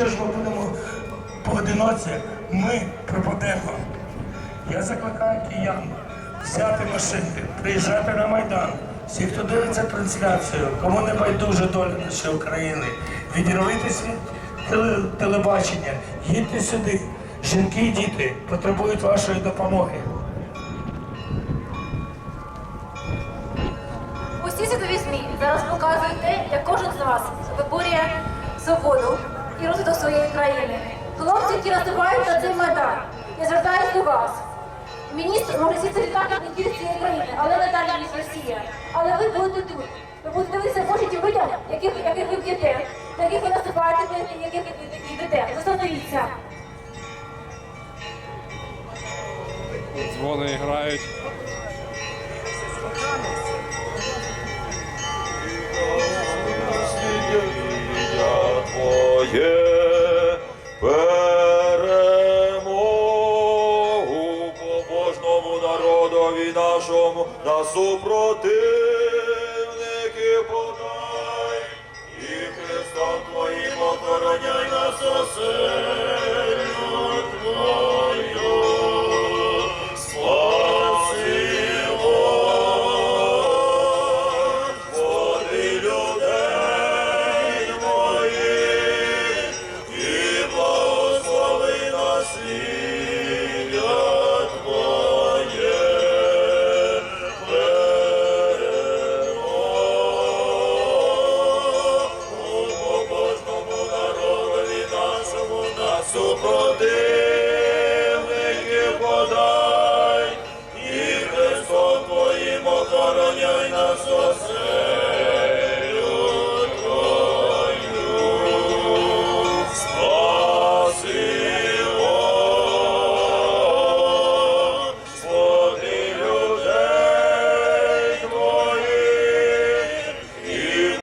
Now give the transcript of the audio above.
Якщо ж ми будемо поодиноці, ми пропадемо. Я закликаю киян взяти машини, приїжджати на Майдан. Всі, хто дивиться трансляцію, кому не байдуже доля нашої України, відірвитись від телебачення, їдьте сюди. Жінки і діти потребують вашої допомоги. Усі світові ЗМІ зараз показують те, як кожен з вас виборює свободу і розвиток своєї країни. Хлопці, які наступають на цей майдан, я звертаюся до вас. Міністр може сісти літати не тільки цієї країни, але не далі, ніж Росія. Але ви будете тут. Ви будете дивитися в очі людям, яких, яких ви б'єте, яких ви наступаєте, яких ви йдете. Застановіться. Дзвони грають. Твоє перемогу побожному народові нашому на супротив